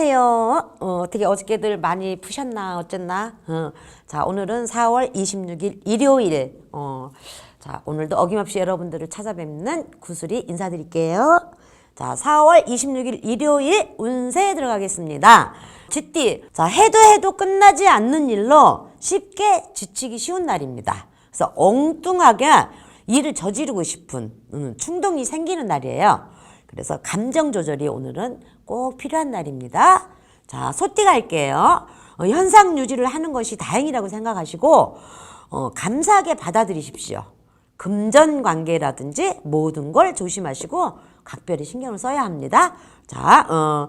안녕하세요. 어, 어떻게 어저께들 많이 푸셨나 어쨌나? 어, 자 오늘은 4월 26일 일요일. 어, 자 오늘도 어김없이 여러분들을 찾아뵙는 구슬이 인사드릴게요. 자 4월 26일 일요일 운세 들어가겠습니다. 쥐띠. 자 해도 해도 끝나지 않는 일로 쉽게 지치기 쉬운 날입니다. 그래서 엉뚱하게 일을 저지르고 싶은 음, 충동이 생기는 날이에요. 그래서 감정 조절이 오늘은 꼭 필요한 날입니다. 자, 소띠 갈게요. 어, 현상 유지를 하는 것이 다행이라고 생각하시고 어, 감사하게 받아들이십시오. 금전 관계라든지 모든 걸 조심하시고 각별히 신경을 써야 합니다. 자, 어,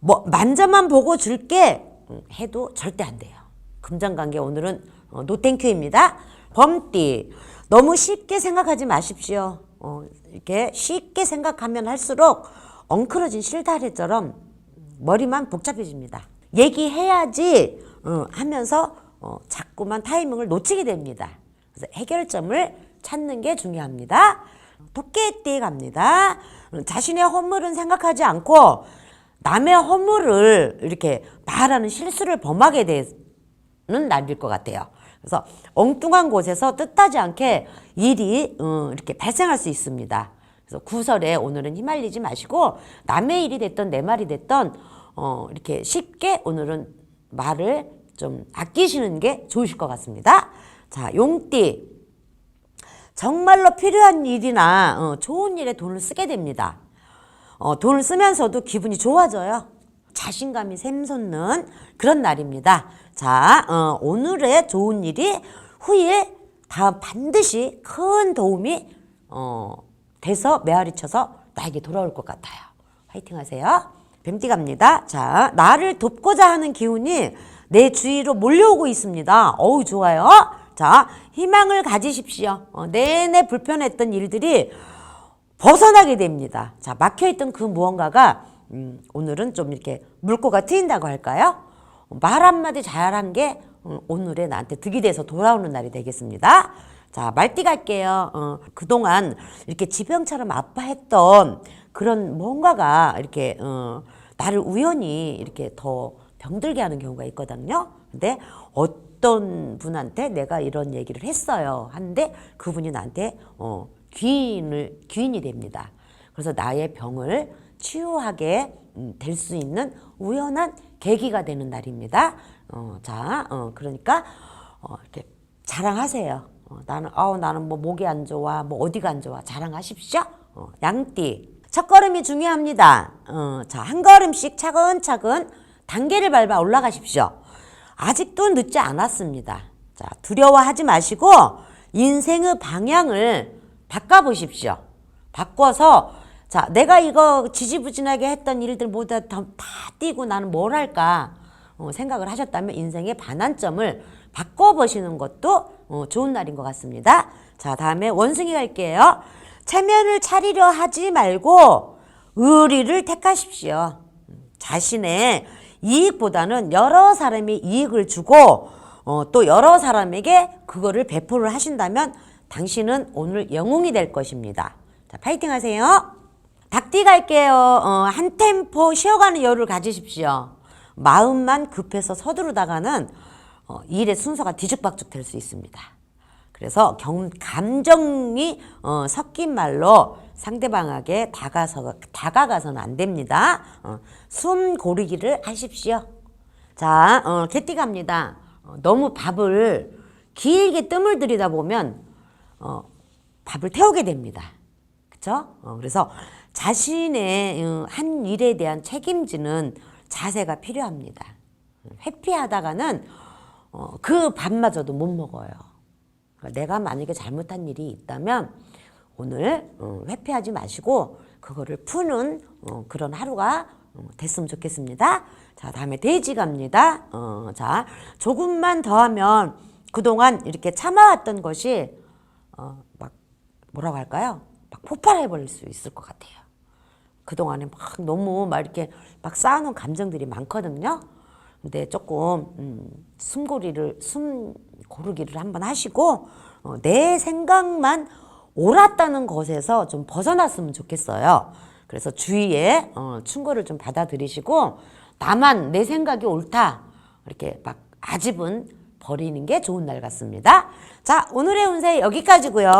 뭐 만져만 보고 줄게 음, 해도 절대 안 돼요. 금전 관계 오늘은 어, 노땡큐입니다. 범띠 너무 쉽게 생각하지 마십시오. 어, 이렇게 쉽게 생각하면 할수록 엉클어진 실타래처럼 머리만 복잡해집니다. 얘기해야지 어, 하면서 어, 자꾸만 타이밍을 놓치게 됩니다. 그래서 해결점을 찾는 게 중요합니다. 토끼띠 갑니다. 어, 자신의 허물은 생각하지 않고 남의 허물을 이렇게 말하는 실수를 범하게 되는 날일 것 같아요. 그래서 엉뚱한 곳에서 뜻하지 않게 일이 어, 이렇게 발생할 수 있습니다. 그래서 구설에 오늘은 휘말리지 마시고 남의 일이 됐던 내 말이 됐던 어, 이렇게 쉽게 오늘은 말을 좀 아끼시는 게 좋으실 것 같습니다. 자, 용띠. 정말로 필요한 일이나 어, 좋은 일에 돈을 쓰게 됩니다. 어, 돈을 쓰면서도 기분이 좋아져요. 자신감이 샘솟는 그런 날입니다. 자, 어, 오늘의 좋은 일이 후에 다 반드시 큰 도움이 어, 돼서 메아리 쳐서 나에게 돌아올 것 같아요. 화이팅 하세요. 뱀띠 갑니다. 자, 나를 돕고자 하는 기운이 내 주위로 몰려오고 있습니다. 어우, 좋아요. 자, 희망을 가지십시오. 어, 내내 불편했던 일들이 벗어나게 됩니다. 자, 막혀있던 그 무언가가 음, 오늘은 좀 이렇게 물꼬가 트인다고 할까요? 말 한마디 잘한 게 음, 오늘의 나한테 득이 돼서 돌아오는 날이 되겠습니다. 자, 말띠 갈게요. 어, 그동안 이렇게 지병처럼 아파했던 그런 뭔가가 이렇게 어, 나를 우연히 이렇게 더 병들게 하는 경우가 있거든요. 근데 어떤 분한테 내가 이런 얘기를 했어요. 하는데 그분이 나한테 어, 귀인을 귀인이 됩니다. 그래서 나의 병을 치유하게 음, 될수 있는 우연한 계기가 되는 날입니다. 어, 자, 어, 그러니까 어, 이렇게 자랑하세요. 어, 나는 어, 나는 뭐 목이 안 좋아, 뭐 어디가 안 좋아 자랑하십시오. 어, 양띠 첫 걸음이 중요합니다. 어, 자, 한 걸음씩 차근차근 단계를 밟아 올라가십시오. 아직도 늦지 않았습니다. 자, 두려워하지 마시고 인생의 방향을 바꿔보십시오. 바꿔서 자, 내가 이거 지지부진하게 했던 일들 모두 다, 다 띄고 나는 뭘 할까 어, 생각을 하셨다면 인생의 반환점을 바꿔보시는 것도 어, 좋은 날인 것 같습니다. 자, 다음에 원숭이 갈게요. 체면을 차리려 하지 말고 의리를 택하십시오. 자신의 이익보다는 여러 사람이 이익을 주고 어, 또 여러 사람에게 그거를 배포를 하신다면 당신은 오늘 영웅이 될 것입니다. 자, 파이팅 하세요. 닭띠 갈게요. 어, 한 템포 쉬어가는 여유를 가지십시오. 마음만 급해서 서두르다가는 어, 일의 순서가 뒤죽박죽 될 수 있습니다. 그래서 경, 감정이 어, 섞인 말로 상대방에게 다가서, 다가가서는 안 됩니다. 어, 숨 고르기를 하십시오. 자, 어, 개띠 갑니다. 어, 너무 밥을 길게 뜸을 들이다 보면 어, 밥을 태우게 됩니다. 그렇죠? 어, 그래서 자신의 어, 한 일에 대한 책임지는 자세가 필요합니다. 회피하다가는 어, 그 밥마저도 못 먹어요. 그러니까 내가 만약에 잘못한 일이 있다면 오늘 어, 회피하지 마시고 그거를 푸는 어, 그런 하루가 어, 됐으면 좋겠습니다. 자, 다음에 돼지 갑니다. 어, 자, 조금만 더 하면 그동안 이렇게 참아왔던 것이 어, 막 뭐라고 할까요? 막 폭발해 버릴 수 있을 것 같아요. 그동안에 막 너무 막 이렇게 막 쌓아놓은 감정들이 많거든요. 근데 조금 음, 숨고리를 숨 고르기를 한번 하시고 어, 내 생각만 옳았다는 것에서 좀 벗어났으면 좋겠어요. 그래서 주위에 어, 충고를 좀 받아들이시고 나만 내 생각이 옳다. 이렇게 막 아집은 버리는 게 좋은 날 같습니다. 자, 오늘의 운세 여기까지고요.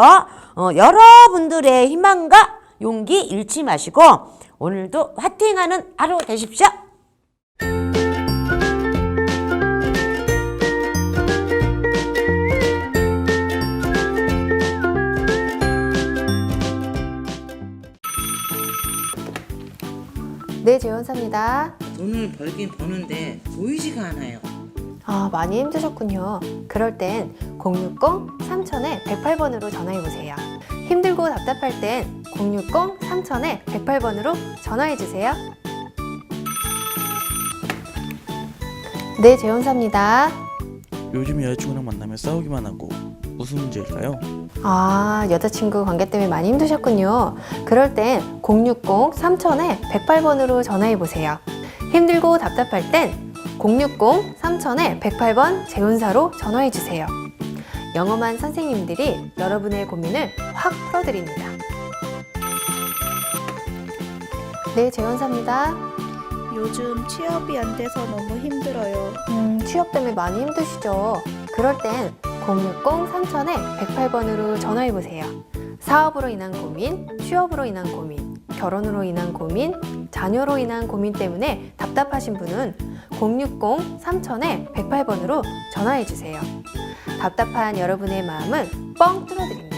어, 여러분들의 희망과 용기 잃지 마시고 오늘도 화팅하는 하루 되십시오. 네, 재원사입니다. 돈을 벌긴 버는데 보이지가 않아요. 아, 많이 힘드셨군요. 그럴 땐 060-3000에 108번으로 전화해보세요. 힘들고 답답할 땐 060-3000에 108번으로 전화해주세요. 네, 재원사입니다. 요즘 여자친구랑 만나면 싸우기만 하고 무슨 문제일까요? 아, 여자친구 관계 때문에 많이 힘드셨군요. 그럴 땐 060-3000에 108번으로 전화해보세요. 힘들고 답답할 땐 060-3000에 108번 재운사로 전화해주세요. 영험한 선생님들이 여러분의 고민을 확 풀어드립니다. 네, 재원사입니다. 요즘 취업이 안 돼서 너무 힘들어요. 음, 취업 때문에 많이 힘드시죠? 그럴 땐 060-3000에 108번으로 전화해보세요. 사업으로 인한 고민, 취업으로 인한 고민, 결혼으로 인한 고민, 자녀로 인한 고민 때문에 답답하신 분은 060-3000에 108번으로 전화해주세요. 답답한 여러분의 마음은 뻥 뚫어드립니다.